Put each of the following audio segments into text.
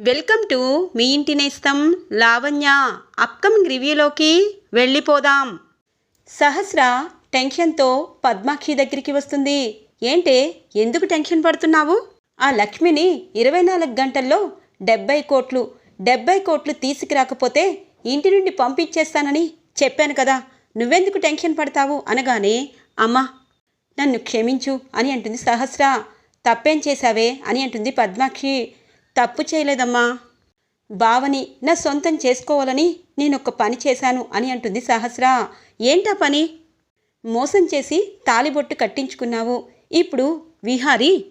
Welcome to me ఇంటి నేస్తం Lavanya. Upcoming రివ్యూలోకి వెళ్ళిపోదాం. సహస్ర టెన్షన్తో పద్మాక్షి దగ్గరికి వస్తుంది. ఏంటే ఎందుకు టెన్షన్ పడుతున్నావు? ఆ లక్ష్మిని ఇరవై నాలుగు గంటల్లో డెబ్బై కోట్లు డెబ్బై కోట్లు తీసుకురాకపోతే ఇంటి నుండి పంపించేస్తానని చెప్పాను కదా. నువ్వెందుకు టెన్షన్ పడతావు అనగానే అమ్మా నన్ను క్షమించు అని అంటుంది సహస్ర. తప్పేం చేశావే అని అంటుంది పద్మాక్షి. తప్పు చేయలేదమ్మా. బావని నా సొంతం చేసుకోవాలని నేను ఒక పని చేశాను అని అంటుంది సహస్రా. ఏంటా పని? మోసం చేసి తాలిబొట్టు కట్టించుకున్నావు. ఇప్పుడు విహారీ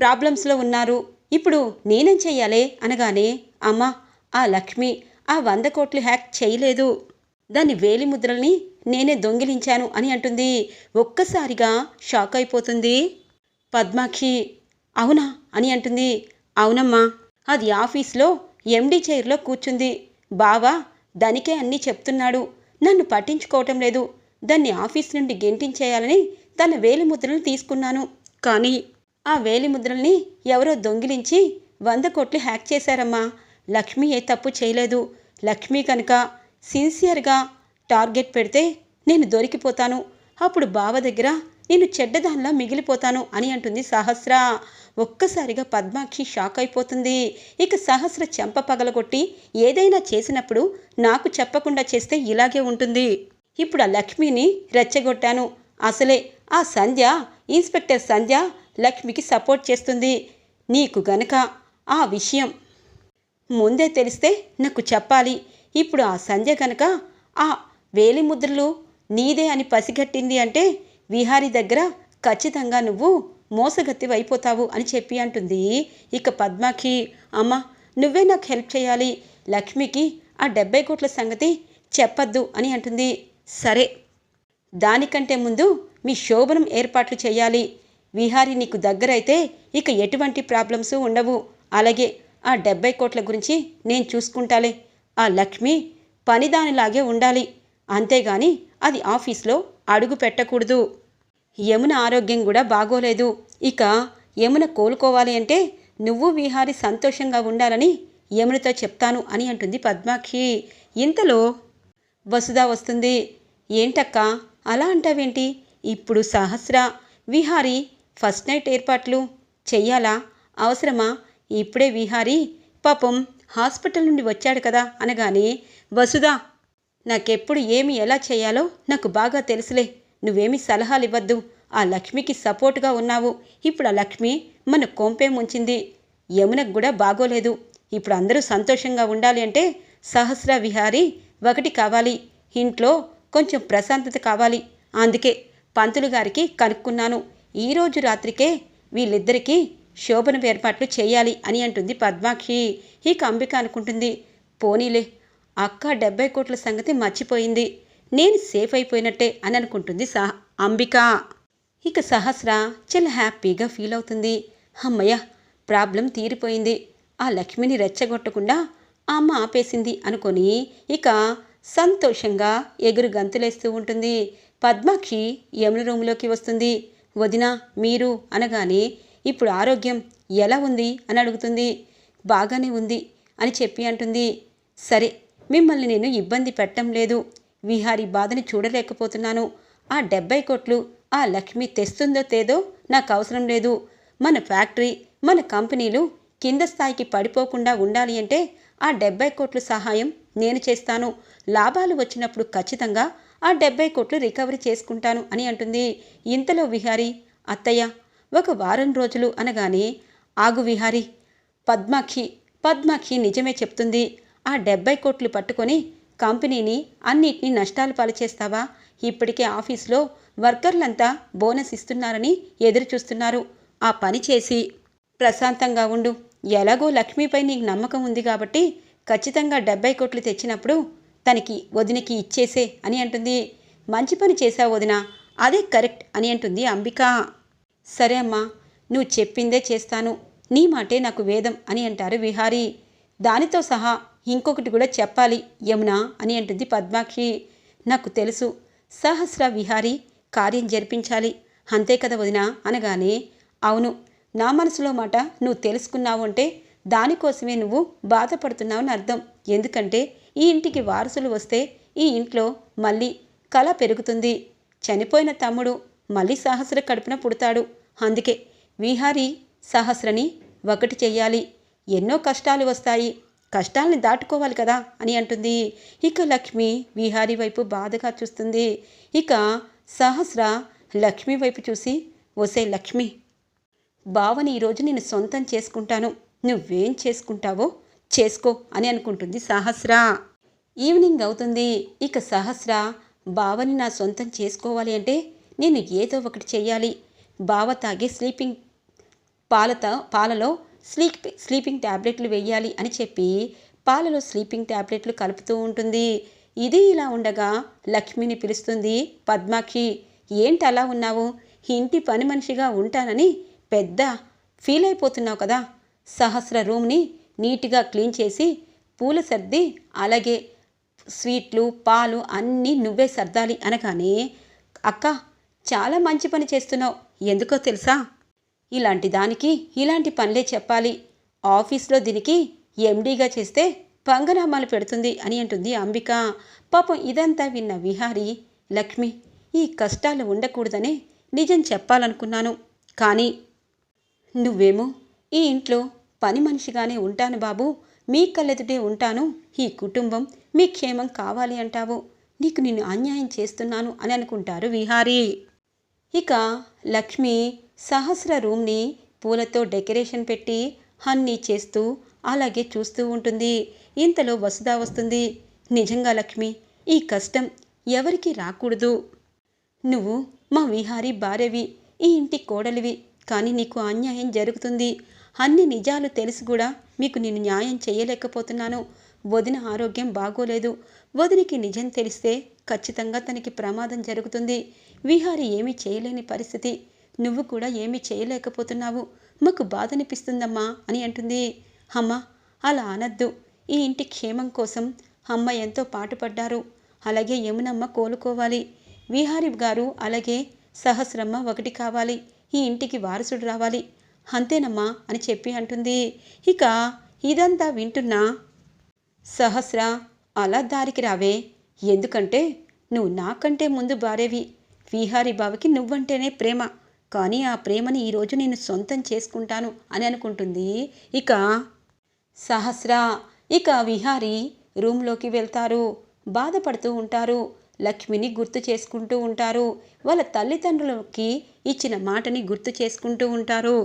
ప్రాబ్లమ్స్లో ఉన్నారు. ఇప్పుడు నేనేం చెయ్యాలి? అనగానే అమ్మా ఆ లక్ష్మి ఆ వంద కోట్లు హ్యాక్ చేయలేదు. దాని వేలి ముద్రల్ని నేనే దొంగిలించాను అని అంటుంది. ఒక్కసారిగా షాక్ అయిపోతుంది. పద్మాక్షి అవునా? అని అంటుంది. అవునమ్మా. అది ఆఫీస్లో ఎండి చైర్లో కూర్చుంది. బావా దానికే అన్నీ చెప్తున్నాడు. నన్ను పట్టించుకోవటం లేదు. దాన్ని ఆఫీస్ నుండి గెంటించేయాలని తన వేలిముద్రలు తీసుకున్నాను. కానీ ఆ వేలిముద్రల్ని ఎవరో దొంగిలించి వంద కోట్లు హ్యాక్ చేశారమ్మా. లక్ష్మి ఏ తప్పు చేయలేదు. లక్ష్మి కనుక సిన్సియర్గా టార్గెట్ పెడితే నేను దొరికిపోతాను. అప్పుడు బావ దగ్గర నేను చెడ్డదానిలా మిగిలిపోతాను అని అంటుంది సహస్ర. ఒక్కసారిగా పద్మాక్షి షాక్ అయిపోతుంది. ఇక సహస్ర చెంప పగలగొట్టి ఏదైనా చేసినప్పుడు నాకు చెప్పకుండా చేస్తే ఇలాగే ఉంటుంది. ఇప్పుడు ఆ లక్ష్మిని రెచ్చగొట్టాను. అసలే ఆ సంధ్య ఇన్స్పెక్టర్ సంధ్య లక్ష్మికి సపోర్ట్ చేస్తుంది. నీకు గనక ఆ విషయం ముందే తెలిస్తే నాకు చెప్పాలి. ఇప్పుడు ఆ సంధ్య కనుక ఆ వేలిముద్రలు నీదే అని పసిగట్టింది అంటే విహారీ దగ్గర ఖచ్చితంగా నువ్వు మోసగత్తి అయిపోతావు అని చెప్పి అంటుంది. ఇక పద్మాకి అమ్మ నువ్వే నాకు హెల్ప్ చేయాలి. లక్ష్మికి ఆ డెబ్బై కోట్ల సంగతి చెప్పద్దు అని అంటుంది. సరే దానికంటే ముందు మీ శోభనం ఏర్పాట్లు చేయాలి. విహారి నీకు దగ్గరైతే ఇక ఎటువంటి ప్రాబ్లమ్స్ ఉండవు. అలాగే ఆ డెబ్బై కోట్ల గురించి నేను చూసుకుంటాలే. ఆ లక్ష్మి పనిదానిలాగే ఉండాలి. అంతేగాని అది ఆఫీస్లో అడుగు పెట్టకూడదు. యమున ఆరోగ్యం కూడా బాగోలేదు. ఇక యమున కోలుకోవాలి అంటే నువ్వు విహారి సంతోషంగా ఉండాలని యమునతో చెప్తాను అని అంటుంది పద్మాక్షి. ఇంతలో వసుధ వస్తుంది. ఏంటక్క? అలా అంటావేంటి? ఇప్పుడు సహస్ర విహారి ఫస్ట్ నైట్ ఏర్పాట్లు చెయ్యాలా? అవసరమా? ఇప్పుడే విహారి పాపం హాస్పిటల్ నుండి వచ్చాడు కదా అనగానే వసుధ నాకెప్పుడు ఏమి ఎలా చేయాలో నాకు బాగా తెలుసులే. నువ్వేమి సలహాలు ఇవ్వద్దు ఆ లక్ష్మికి సపోర్ట్గా ఉన్నావు. ఇప్పుడు ఆ లక్ష్మి మన కొంపే ముంచింది. యమునకు కూడా బాగోలేదు. ఇప్పుడు అందరూ సంతోషంగా ఉండాలి అంటే సహస్ర విహారీ ఒకటి కావాలి. ఇంట్లో కొంచెం ప్రశాంతత కావాలి. అందుకే పంతులు గారికి కనుక్కున్నాను. ఈరోజు రాత్రికే వీళ్ళిద్దరికీ శోభన ఏర్పాట్లు చేయాలి అని అంటుంది పద్మాక్షి. ఇక అంబిక అనుకుంటుంది. పోనీలే. అక్క డెబ్బై కోట్ల సంగతి మర్చిపోయింది. నేను సేఫ్ అయిపోయినట్టే అని అనుకుంటుంది సహ అంబిక. ఇక సహస్ర చాలా హ్యాపీగా ఫీల్ అవుతుంది. అమ్మయ్య ప్రాబ్లం తీరిపోయింది. ఆ లక్ష్మిని రెచ్చగొట్టకుండా ఆ అమ్మ ఆపేసింది అనుకొని ఇక సంతోషంగా ఎగురు గంతులేస్తూ ఉంటుంది. పద్మాక్షి యమున రూములోకి వస్తుంది. వదిన మీరు అనగానే ఇప్పుడు ఆరోగ్యం ఎలా ఉంది? అని అడుగుతుంది. బాగానే ఉంది అని చెప్పి అంటుంది. సరే మిమ్మల్ని నేను ఇబ్బంది పెట్టం లేదు. విహారీ బాధని చూడలేకపోతున్నాను. ఆ డెబ్బై కోట్లు ఆ లక్ష్మి తెస్తుందో తేదో నాకు అవసరం లేదు. మన ఫ్యాక్టరీ మన కంపెనీలు కింద స్థాయికి పడిపోకుండా ఉండాలి అంటే ఆ డెబ్బై కోట్లు సహాయం నేను చేస్తాను. లాభాలు వచ్చినప్పుడు ఖచ్చితంగా ఆ డెబ్బై కోట్లు రికవరీ చేసుకుంటాను అని అంటుంది. ఇంతలో విహారీ అత్తయ్య ఒక వారం రోజులు అనగానే ఆగు విహారీ పద్మాక్షి పద్మాక్షి నిజమే చెప్తుంది. ఆ డెబ్బై కోట్లు పట్టుకొని కంపెనీని అన్నిటినీ నష్టాలు పాలుచేస్తావా? ఇప్పటికే ఆఫీస్లో వర్కర్లంతా బోనస్ ఇస్తున్నారని ఎదురు చూస్తున్నారు ఆ పని చేసి. ప్రశాంతంగా ఉండు. ఎలాగో లక్ష్మిపై నీకు నమ్మకం ఉంది కాబట్టి ఖచ్చితంగా డెబ్బై కోట్లు తెచ్చినప్పుడు తనకి వదినకి ఇచ్చేసే అని అంటుంది. మంచి పని చేశావు వదిన. అదే కరెక్ట్ అని అంటుంది అంబిక. సరే అమ్మా నువ్వు చెప్పిందే చేస్తాను. నీ మాటే నాకు వేదం అని అంటారు విహారీ. దానితో సహా ఇంకొకటి కూడా చెప్పాలి. యమున అని అంటుంది పద్మాక్షి. నాకు తెలుసు. సహస్ర విహారీ కార్యం జరిపించాలి. అంతే కదా వదిన అనగానే అవును. నా మనసులో మాట నువ్వు తెలుసుకున్నావు అంటే దానికోసమే నువ్వు బాధపడుతున్నావని అర్థం. ఎందుకంటే ఈ ఇంటికి వారసులు వస్తే ఈ ఇంట్లో మళ్ళీ కళ పెరుగుతుంది. చనిపోయిన తమ్ముడు మళ్ళీ సహస్ర కడుపున పుడతాడు. అందుకే విహారీ సహస్రని ఒకటి చెయ్యాలి. ఎన్నో కష్టాలు వస్తాయి. కష్టాల్ని దాటుకోవాలి కదా అని అంటుంది. ఇక లక్ష్మి విహారీ వైపు బాధగా చూస్తుంది. ఇక సహస్ర లక్ష్మి వైపు చూసి ఒసే లక్ష్మి బావని ఈరోజు నేను సొంతం చేసుకుంటాను. నువ్వేం చేసుకుంటావో చేసుకో అని అనుకుంటుంది సహస్ర. ఈవినింగ్ అవుతుంది. ఇక సహస్ర బావని నా సొంతం చేసుకోవాలి అంటే నేను ఏదో ఒకటి చేయాలి. బావ తాగే స్లీపింగ్ పాలత పాలలో స్లీప్ స్లీపింగ్ ట్యాబ్లెట్లు వేయాలి అని చెప్పి పాలలో స్లీపింగ్ ట్యాబ్లెట్లు కలుపుతూ ఉంటుంది. ఇది ఇలా ఉండగా లక్ష్మిని పిలుస్తుంది పద్మాక్షి ఏంటి అలా ఉన్నావు? ఇంటి పని మనిషిగా ఉంటానని పెద్ద ఫీల్ అయిపోతున్నావు కదా? సహస్ర రూమ్ని నీట్గా క్లీన్ చేసి పూల సర్ది అలాగే స్వీట్లు పాలు అన్నీ నువ్వే సర్దాలి అనగానే అక్క చాలా మంచి పని చేస్తున్నావు. ఎందుకో తెలుసా? ఇలాంటి దానికి ఇలాంటి పనులే చెప్పాలి. ఆఫీస్లో దీనికి ఎండీగా చేస్తే పంగనామాలు పెడుతుంది అని అంటుంది అంబిక. పాపం ఇదంతా విన్న విహారి లక్ష్మి ఈ కష్టాలు ఉండకూడదనే నిజం చెప్పాలనుకున్నాను. కానీ నువ్వేమో ఈ ఇంట్లో పని మనిషిగానే ఉంటాను బాబు. మీ కళ్ళెదుటే ఉంటాను. ఈ కుటుంబం మీ క్షేమం కావాలి అంటావు. నీకు నిన్ను అన్యాయం చేస్తున్నాను అని అనుకుంటారు విహారీ. ఇక లక్ష్మి సహస్ర రూమ్ని పూలతో డెకరేషన్ పెట్టి హన్నీ చేస్తూ అలాగే చూస్తూ ఉంటుంది. ఇంతలో వసుధ వస్తుంది. నిజంగా లక్ష్మి ఈ కష్టం ఎవరికీ రాకూడదు. నువ్వు మా విహారీ భార్యవి ఈ ఇంటి కోడలివి కానీ నీకు అన్యాయం జరుగుతుంది. అన్ని నిజాలు తెలిసి కూడా మీకు నేను న్యాయం చేయలేకపోతున్నాను. వదిన ఆరోగ్యం బాగోలేదు. వదినికి నిజం తెలిస్తే ఖచ్చితంగా తనకి ప్రమాదం జరుగుతుంది. విహారి ఏమీ చేయలేని పరిస్థితి. నువ్వు కూడా ఏమీ చేయలేకపోతున్నావు. మాకు బాధ అనిపిస్తుందమ్మా అని అంటుంది. అమ్మ అలా అనద్దు. ఈ ఇంటి క్షేమం కోసం అమ్మ ఎంతో పాటుపడ్డారు. అలాగే యమునమ్మ కోలుకోవాలి. విహారి గారు అలాగే సహస్రమ్మ ఒకటి కావాలి. ఈ ఇంటికి వారసుడు రావాలి. అంతేనమ్మా అని చెప్పి అంటుంది. ఇక ఇదంతా వింటున్నా సహస్ర అలా దారికి రావే. ఎందుకంటే నువ్వు నాకంటే ముందు భార్యవి. విహారి బావకి నువ్వంటేనే ప్రేమ. కానీ ఆ ప్రేమని ఈరోజు నేను సొంతం చేసుకుంటాను అని అనుకుంటుంది. ఇక సహస్ర ఇక విహారి రూమ్లోకి వెళ్తారు. బాధపడుతూ ఉంటారు. లక్ష్మిని గుర్తు చేసుకుంటూ ఉంటారు. వాళ్ళ తల్లిదండ్రులకి ఇచ్చిన మాటని గుర్తు చేసుకుంటూ ఉంటారు.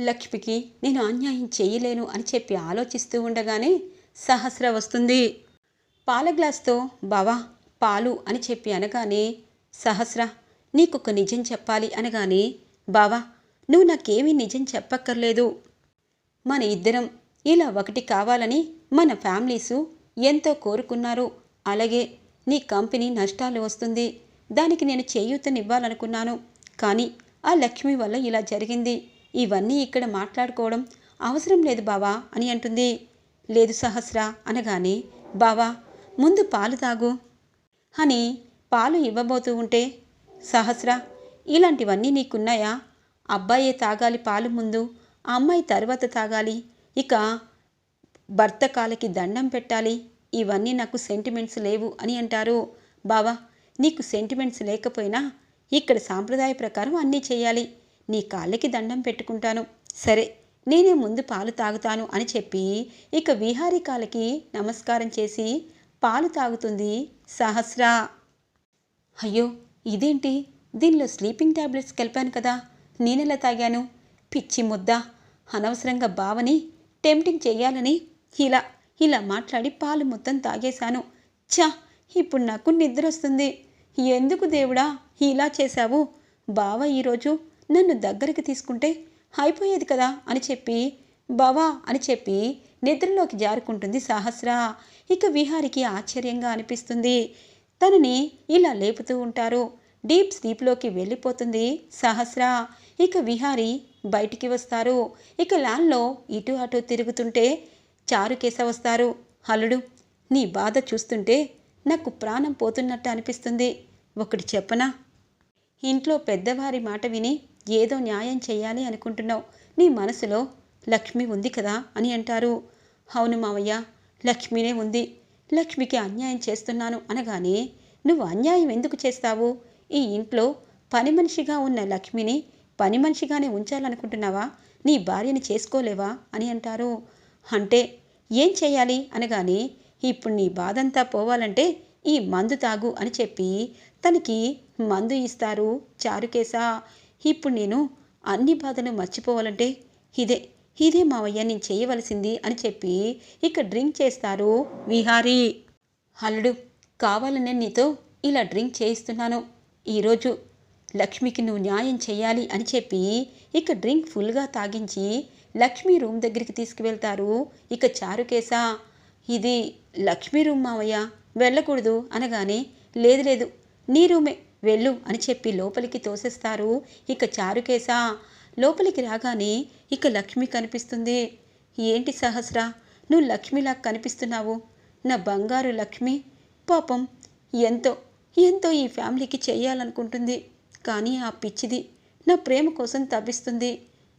లక్ష్మికి నేను అన్యాయం చేయలేను అని చెప్పి ఆలోచిస్తూ ఉండగానే సహస్ర వస్తుంది. పాల గ్లాస్తో బావా పాలు అని చెప్పి అనగానే సహస్ర నీకొక నిజం చెప్పాలి అనగానే బావా నువ్వు నాకేమీ నిజం చెప్పక్కర్లేదు. మన ఇద్దరం ఇలా ఒకటి కావాలని మన ఫ్యామిలీసు ఎంతో కోరుకున్నారు. అలాగే నీ కంపెనీ నష్టాలు వస్తుంది. దానికి నేను చేయూతనివ్వాలనుకున్నాను. కానీ ఆ లక్ష్మి వల్ల ఇలా జరిగింది. ఇవన్నీ ఇక్కడ మాట్లాడుకోవడం అవసరం లేదు బావా అని అంటుంది. లేదు సహస్ర అనగానే బావా ముందు పాలు తాగు అని పాలు ఇవ్వబోతూ ఉంటే సహస్ర ఇలాంటివన్నీ నీకున్నాయా? అబ్బాయే తాగాలి పాలు ముందు ఆ అమ్మాయి తర్వాత తాగాలి. ఇక భర్త కాలకి దండం పెట్టాలి. ఇవన్నీ నాకు సెంటిమెంట్స్ లేవు అని అంటారు. బావా నీకు సెంటిమెంట్స్ లేకపోయినా ఇక్కడ సాంప్రదాయ ప్రకారం అన్నీ చేయాలి. నీ కాళ్ళకి దండం పెట్టుకుంటాను. సరే నేనే ముందు పాలు తాగుతాను అని చెప్పి ఇక విహారీ కాళ్ళకి నమస్కారం చేసి పాలు తాగుతుంది సహస్ర. అయ్యో ఇదేంటి? దీనిలో స్లీపింగ్ ట్యాబ్లెట్స్ కలిపాను కదా. నేనెలా తాగాను? పిచ్చి ముద్ద. అనవసరంగా బావని టెంప్టింగ్ చేయాలని ఇలా ఇలా మాట్లాడి పాలు మొత్తం తాగేశాను. ఛా! ఇప్పుడు నాకు నిద్ర వస్తుంది. ఎందుకు దేవుడా ఇలా చేశావు? బావ ఈరోజు నన్ను దగ్గరికి తీసుకుంటే అయిపోయేది కదా అని చెప్పి బావా అని చెప్పి నిద్రలోకి జారుకుంటుంది సహస్ర. ఇక విహారికి ఆశ్చర్యంగా అనిపిస్తుంది. తనని ఇలా లేపుతూ ఉంటారు. డీప్ స్లీప్లోకి వెళ్ళిపోతుంది సహస్ర. ఇక విహారి బయటికి వస్తారు. ఇక ల్యాన్లో ఇటు అటు తిరుగుతుంటే చారుకేశ వస్తారు. హలుడు నీ బాధ చూస్తుంటే నాకు ప్రాణం పోతున్నట్టు అనిపిస్తుంది. ఒకటి చెప్పనా? ఇంట్లో పెద్దవారి మాట విని ఏదో న్యాయం చేయాలి అనుకుంటున్నావు. నీ మనసులో లక్ష్మి ఉంది కదా అని అంటారు. అవును మావయ్య లక్ష్మినే ఉంది. లక్ష్మికి అన్యాయం చేస్తున్నాను అనగానే నువ్వు అన్యాయం ఎందుకు చేస్తావు? ఈ ఇంట్లో పని మనిషిగా ఉన్న లక్ష్మిని పని మనిషిగానే ఉంచాలనుకుంటున్నావా? నీ భార్యని చేసుకోలేవా? అని అంటారు. అంటే ఏం చేయాలి అనగానే ఇప్పుడు నీ బాధంతా పోవాలంటే ఈ మందు తాగు అని చెప్పి తనకి మందు ఇస్తారు చారుకేసా ఇప్పుడు నేను అన్ని బాధలు మర్చిపోవాలంటే ఇదే ఇదే మావయ్య నేను చేయవలసింది అని చెప్పి ఇక డ్రింక్ చేస్తారు విహారీ. అల్లుడు కావాలనే నీతో ఇలా డ్రింక్ చేయిస్తున్నాను. ఈరోజు లక్ష్మికి నువ్వు న్యాయం చేయాలి అని చెప్పి ఇక డ్రింక్ ఫుల్గా తాగించి లక్ష్మి రూమ్ దగ్గరికి తీసుకువెళ్తారు. ఇక చారుకేస ఇది లక్ష్మి రూమ్ మావయ్య వెళ్ళకూడదు అనగానే లేదు లేదు నీ రూమే వెళ్ళు అని చెప్పి లోపలికి తోసేస్తారు. ఇక చారుకేసా లోపలికి రాగానే ఇక లక్ష్మి కనిపిస్తుంది. ఏంటి సహస్ర నువ్వు లక్ష్మిలా కనిపిస్తున్నావు? నా బంగారు లక్ష్మి పాపం ఎంతో ఎంతో ఈ ఫ్యామిలీకి చేయాలనుకుంటుంది కానీ ఆ పిచ్చిది నా ప్రేమ కోసం తప్పిస్తుంది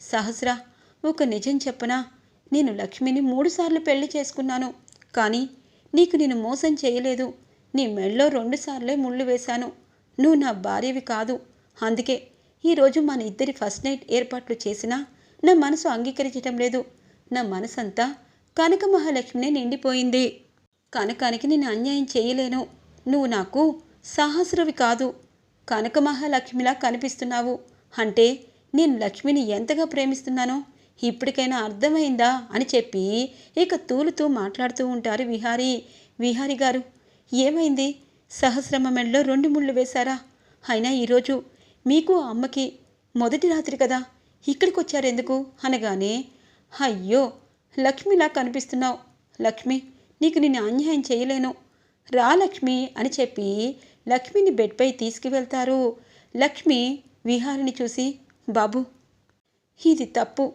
సహస్ర ఒక నిజం చెప్పనా? నేను లక్ష్మిని మూడుసార్లు పెళ్ళి చేసుకున్నాను. కానీ నీకు నేను మోసం చేయలేదు. నీ మెళ్ళో రెండుసార్లే ముళ్ళు వేశాను. నువ్వు నా భార్యవి కాదు. అందుకే ఈరోజు మన ఇద్దరి ఫస్ట్ నైట్ ఏర్పాట్లు చేసినా నా మనసు అంగీకరించటం లేదు. నా మనసంతా కనక మహాలక్ష్మినే నిండిపోయింది. కనకానికి నేను అన్యాయం చేయలేను. నువ్వు నాకు సహస్రవి కాదు. కనక మహాలక్ష్మిలా కనిపిస్తున్నావు. అంటే నేను లక్ష్మిని ఎంతగా ప్రేమిస్తున్నానో ఇప్పటికైనా అర్థమైందా అని చెప్పి ఇక తూలుతూ మాట్లాడుతూ ఉంటారు విహారీ. విహారి గారు ఏమైంది? సహస్రమ మెడలో రెండు ముళ్ళు వేశారా? అయినా ఈరోజు మీకు అమ్మకి మొదటి రాత్రి కదా. ఇక్కడికి వచ్చారెందుకు అనగానే అయ్యో లక్ష్మిలా కనిపిస్తున్నావు. లక్ష్మి నీకు నేను అన్యాయం చేయలేను. రా లక్ష్మి అని చెప్పి లక్ష్మిని బెడ్పై తీసుకువెళ్తారు. లక్ష్మి విహారిని చూసి బాబు ఇది తప్పు.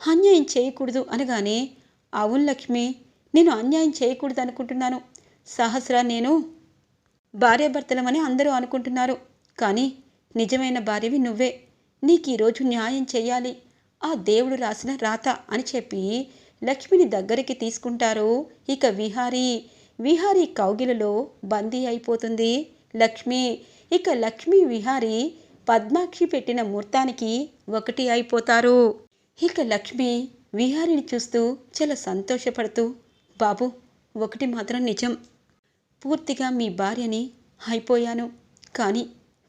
అన్యాయం చేయకూడదు అనగానే అవును లక్ష్మి నేను అన్యాయం చేయకూడదు అనుకుంటున్నాను సహస్ర నేను భార్యాభర్తలమని అందరూ అనుకుంటున్నారు. కానీ నిజమైన భార్యవి నువ్వే. నీకు ఈరోజు న్యాయం చేయాలి. ఆ దేవుడు రాసిన రాత అని చెప్పి లక్ష్మిని దగ్గరికి తీసుకుంటారు ఇక విహారీ. విహారీ కౌగిలలో బందీ అయిపోతుంది. లక్ష్మి. ఇక లక్ష్మి విహారి పద్మాక్షి పెట్టిన ముహూర్తానికి ఒకటి అయిపోతారు. ఇక లక్ష్మి విహారిని చూస్తూ చాలా సంతోషపడుతూ బాబు ఒకటి మాత్రం నిజం. పూర్తిగా మీ భార్యని అయిపోయాను. కానీ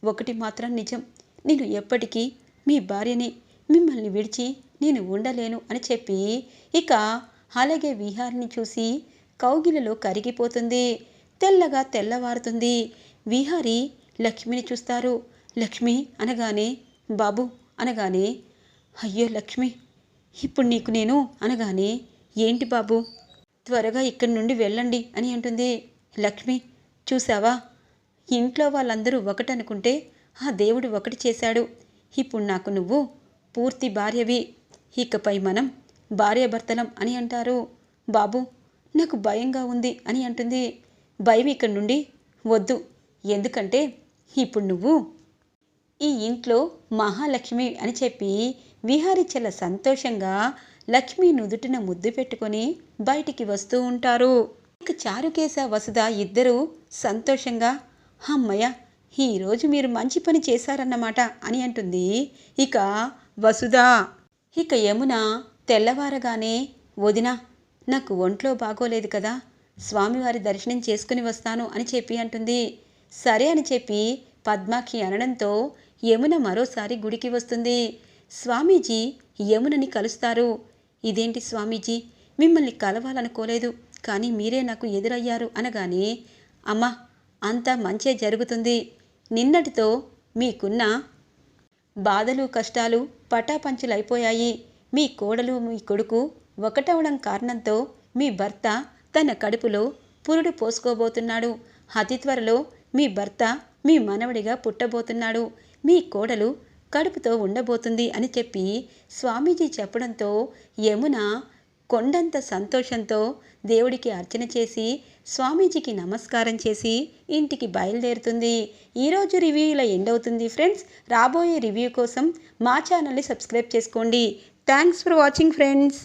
ఒకటి మాత్రం నిజం. నేను ఎప్పటికీ మీ భార్యని మిమ్మల్ని విడిచి నేను ఉండలేను అని చెప్పి ఇక అలాగే విహారిని చూసి కౌగిలలో కరిగిపోతుంది. తెల్లగా తెల్లవారుతుంది. విహారి లక్ష్మిని చూస్తారు. లక్ష్మి అనగానే బాబు అనగానే అయ్యో లక్ష్మి ఇప్పుడు నీకు నేను అనగానే ఏంటి బాబు త్వరగా ఇక్కడి నుండి వెళ్ళండి అని అంటుంది. లక్ష్మి చూసావా ఇంట్లో వాళ్ళందరూ ఒకటనుకుంటే ఆ దేవుడు ఒకటి చేశాడు. ఇప్పుడు నాకు నువ్వు పూర్తి భార్యవి. ఇకపై మనం భార్యాభర్తలం అని అంటారు. బాబు నాకు భయంగా ఉంది అని అంటుంది. భయం ఇక్కడి నుండి వద్దు. ఎందుకంటే ఇప్పుడు నువ్వు ఈ ఇంట్లో మహాలక్ష్మి అని చెప్పి విహారి చాలా సంతోషంగా లక్ష్మి నుదుటిన ముద్దు పెట్టుకొని బయటికి వస్తూ ఉంటారు. ఇక చారుకేశ వసుధ ఇద్దరూ సంతోషంగా అమ్మయ్య ఈరోజు మీరు మంచి పని చేశారన్నమాట అని అంటుంది. ఇక వసుధ ఇక యమున తెల్లవారగానే వదిన నాకు ఒంట్లో బాగోలేదు కదా స్వామివారి దర్శనం చేసుకుని వస్తాను అని చెప్పి అంటుంది. సరే అని చెప్పి పద్మాకి అనడంతో యమున మరోసారి గుడికి వస్తుంది. స్వామీజీ యమునని కలుస్తారు. ఇదేంటి స్వామీజీ? మిమ్మల్ని కలవాలనుకోలేదు. కానీ మీరే నాకు ఎదురయ్యారు అనగానే అమ్మా అంతా మంచే జరుగుతుంది. నిన్నటితో మీకున్న బాధలు కష్టాలు పటాపంచులైపోయాయి. మీ కోడలు మీ కొడుకు ఒకటవడం కారణంతో మీ భర్త తన కడుపులో పురుడు పోసుకోబోతున్నాడు. అతి త్వరలో మీ భర్త మీ మనవడిగా పుట్టబోతున్నాడు. మీ కోడలు కడుపుతో ఉండబోతుంది అని చెప్పి స్వామీజీ చెప్పడంతో యమున కొండంత సంతోషంతో దేవుడికి అర్చన చేసి స్వామీజీకి నమస్కారం చేసి ఇంటికి బయలుదేరుతుంది. ఈరోజు రివ్యూ ఇలా ఎండ్ అవుతుంది ఫ్రెండ్స్. రాబోయే రివ్యూ కోసం మా ఛానల్ని సబ్స్క్రైబ్ చేసుకోండి. Thanks for watching friends.